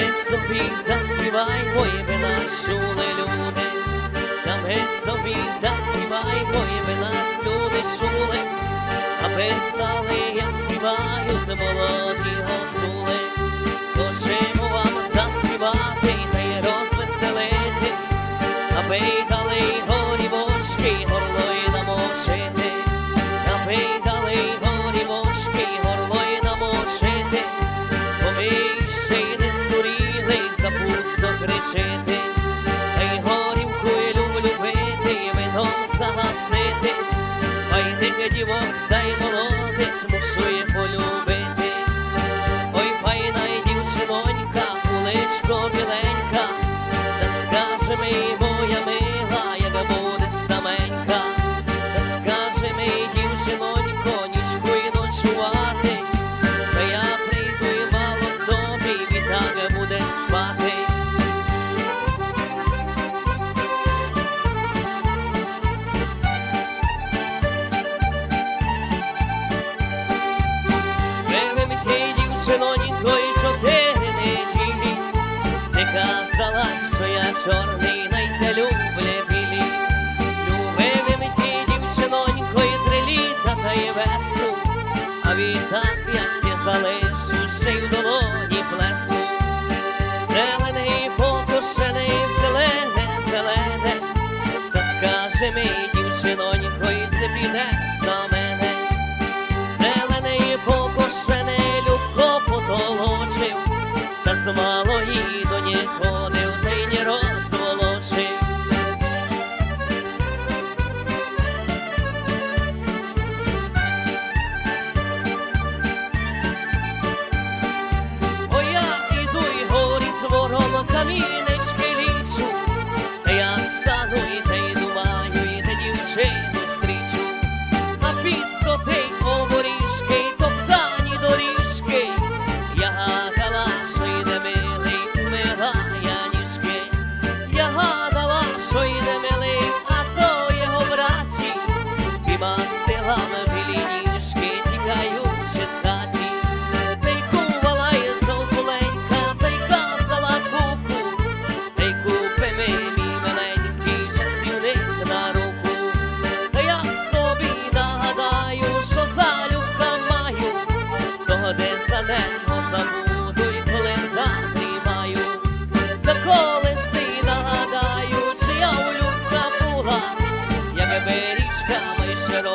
собі заспівай, ой, ви нас чули люди, там ми собі заспівай, бої ви нас люди чули, аби стали, як співають молоді гуцули. Хочемо вам заспівати та й розвеселити, аби кричити, тій дівчинонько і чотири неділі, ти казала, що я чорний, найця люблє білі. Любив тій дівчинонько і три літа та й весну, а відтак, як ти залишу, ще й в долоні плесну. Зелений покошений, зелене, зелене, та скаже мій дівчинонько, і це піде Lord. Come, we should